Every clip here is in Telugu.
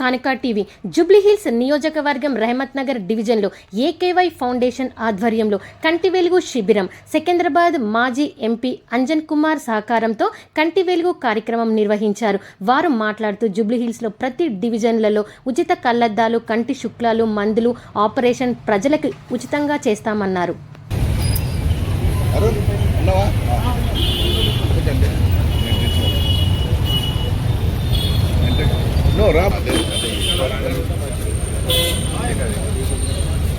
కానికా టీవీ. జూబ్లీహిల్స్ నియోజకవర్గం రెహమత్ నగర్ డివిజన్లో ఏకేవై ఫౌండేషన్ ఆధ్వర్యంలో కంటి వెలుగు శిబిరం. సికింద్రాబాద్ మాజీ ఎంపీ అంజన్ కుమార్ సహకారంతో కంటి వెలుగు కార్యక్రమం నిర్వహించారు. వారు మాట్లాడుతూ జూబ్లీహిల్స్లో ప్రతి డివిజన్లలో ఉచిత కళ్ళద్దాలు కంటి శుక్లాలు మందులు ఆపరేషన్ ప్రజలకు ఉచితంగా చేస్తామన్నారు. రా అదే, అదే.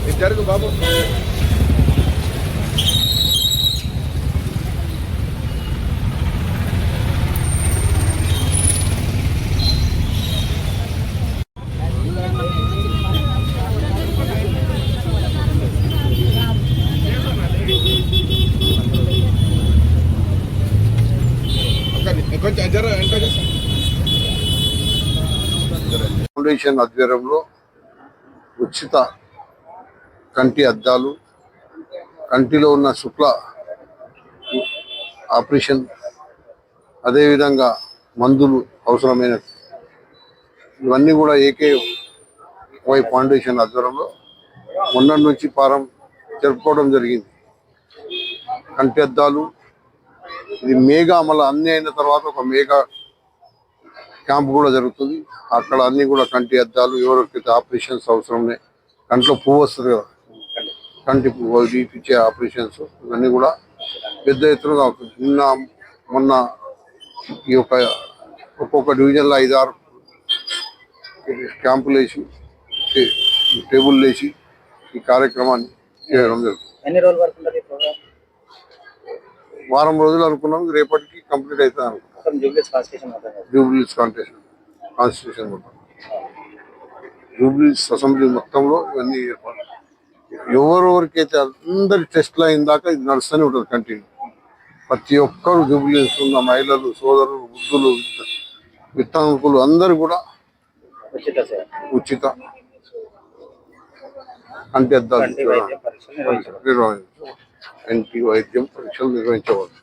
ఇది జరుగు బాబు ఒక్క- కొంచెం జర వెనక జర. Foundation ఆధ్వర్యంలో ఉచిత కంటి అద్దాలు కంటిలో ఉన్న శుక్ల ఆపరేషన్ అదేవిధంగా మందులు అవసరమైన ఇవన్నీ కూడా ఏకే వై ఫౌండేషన్ ఆధ్వర్యంలో మొన్నటి నుంచి పారం జరుపుకోవడం జరిగింది. కంటి అద్దాలు ఇది మేఘ అమలు అన్ని అయిన తర్వాత ఒక మేఘ క్యాంప్ కూడా జరుగుతుంది. అక్కడ అన్ని కూడా కంటి అద్దాలు ఎవరికైతే ఆపరేషన్స్ అవసరం ఉన్నాయి కంట్లో పువ్వు వస్తుంది కదా. కంటి పువ్వు తీపిచ్చే ఆపరేషన్స్ ఇవన్నీ కూడా పెద్ద ఎత్తున అవుతుంది నిన్న మొన్న ఈ యొక్క ఒక్కొక్క డివిజన్లో ఐదారు క్యాంపులు వేసి టేబుల్ వేసి ఈ కార్యక్రమాన్ని చేయడం జరుగుతుంది. వారం రోజులు అనుకున్నాం రేపటికి కంప్లీట్ అవుతుంది అనుకున్నాం. మొత్తం జూబ్లీస్ కాన్స్టిట్యూషన్ మొత్తం కదా. జూబ్లీస్ కాంటెస్ట్ కాన్స్టిట్యూషన్ మొత్తం జూబ్లీస్ అసెంబ్లీ మొత్తంలో ఇవన్నీ ఏర్పాటు. ఎవరెవరికైతే అందరి టెస్ట్లు అయిన దాకా ఇది నడుస్తూనే ఉంటుంది కంటిన్యూ. ప్రతి ఒక్కరు జూబ్లీస్ ఉన్న మహిళలు సోదరులు వృద్ధులు విత్తనకులు అందరూ కూడా ఉచిత సేవ ఉచిత. కంటి అద్దాలు కంటి వైద్యం పరీక్షలు కంటి వైద్యం పరీక్షలు నిర్వహించవచ్చు